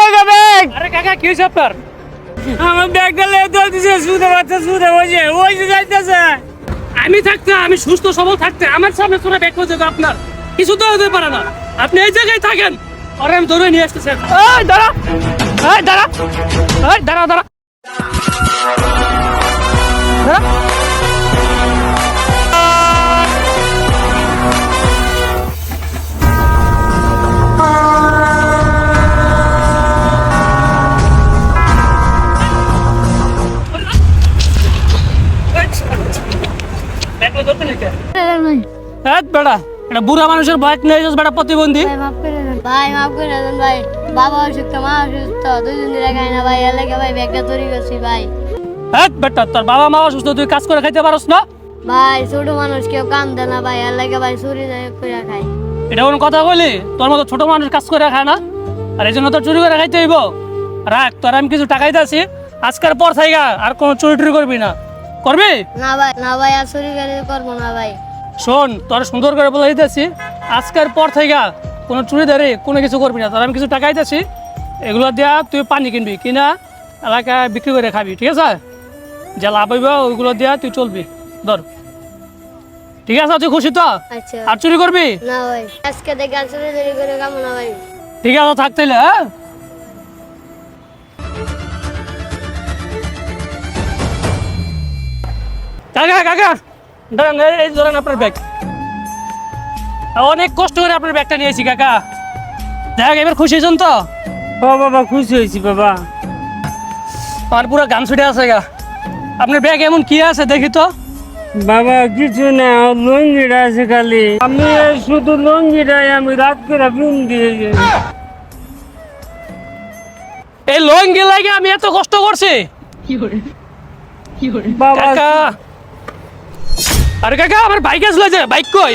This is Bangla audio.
জায়গা ব্যাগ আরে কাকা কি হয়েছে আপনার? আমার ব্যাগটা দিছে সুদে বাচ্চা সুদে যাইতেছে। আমি থাকতে আমি সুস্থ সবল থাকতে। আমার সামনে তোরা ব্যাগ করে দেবো আপনার। কিছু তো হতে পারে না। আপনি এই জায়গায় থাকেন। আর আমি ধরে নিয়ে আসতেছেন এই দাঁড়া। এই দাঁড়া। এই দাঁড়া দাঁড়া। দাঁড়া। ব্যাগ করে ধরতে নিতে বেটা এটা বুড়া মানুষের বাইক নিয়ে যাস বেটা প্রতিবন্ধী? ভাই মাফ করে দেন। ভাই মাফ করে দেন ভাই। বাবা অসুস্থ মা অসুস্থ দুদিন ধরে খাই না ভাই। এলাকা ভাই ব্যাগটা তৈরি করছি ভাই। হ্যাঁ বেটা তোর বাবা মা অসুস্থ তুই কাজ করে খাইতে পারস না? ভাই ছোট মানুষ কেউ কাম দেয় না ভাই। এলাকা ভাই চুরি করে এটা কোনো কথা বলি? তোর মতো ছোট মানুষ কাজ করে খায় না? আর এই জন্য তোর চুরি করে খাইতে হইব। রাখ তোর আমি কিছু টাকাই দিয়েছি আজকের পর থাইগা আর কোনো চুরি টুরি করবি না। করবি? না ভাই না ভাই আর চুরি করে করব না ভাই। শোন তোর সুন্দর করে বলে দিতেছি আজকের পর থেকে কোনো চুরি ধরে কোনো কিছু করবি না। তার আমি কিছু টাকা দিতেছি এগুলো দিয়া তুই পানি কিনবি কিনা এলাকায় বিক্রি করে খাবি ঠিক আছে? যা লাভ হইব ওইগুলো দিয়া তুই চলবি ধর। ঠিক আছে তুই খুশি তো? আচ্ছা। আর চুরি করবি? না ভাই আজকে দেখে আর চুরি করে কামো না ভাই। ঠিক আছে থাকতে হ্যাঁ? কাকা কাকা দাঁড়ান এই- ধরেন আপনার ব্যাগ অনেক কষ্ট করে আপনার ব্যাগটা নিয়েছি কাকা। দেখ এবার খুশি হয়েছেন তো? ও বাবা খুশি হয়েছি বাবা। আমার পুরো গান ছুটে আছে গা আপনার ব্যাগ এমন কি আছে দেখি তো? বাবা কিছু না লঙ্গিটা আছে খালি। আমি শুধু লঙ্গিটাই আমি রাত করে ঘুম দিয়ে এই লঙ্গি লাগে আমি এত কষ্ট করছি। বাবা কাকা আরে কাকা আমার বাইক আসলে যে বাইক কই?